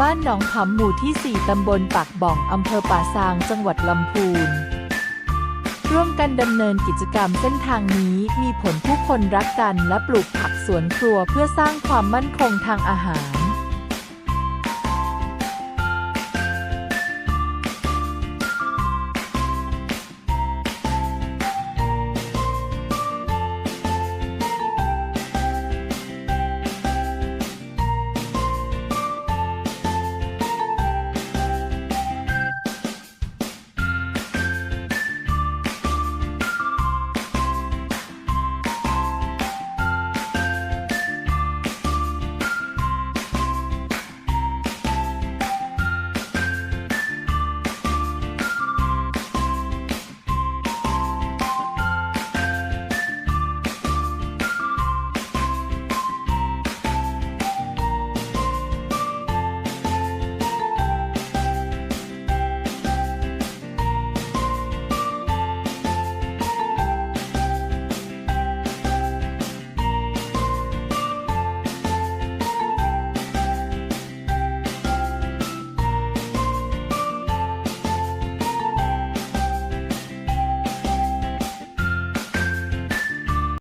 บ้านหนองขำหมู่ที่ 4 ตำบลปากบ่อง อำเภอป่าซาง จังหวัดลำพูน ร่วมกันดำเนินกิจกรรมเส้นทางนี้มีผลผู้คนรักกันและปลูกผักสวนครัวเพื่อสร้างความมั่นคงทางอาหาร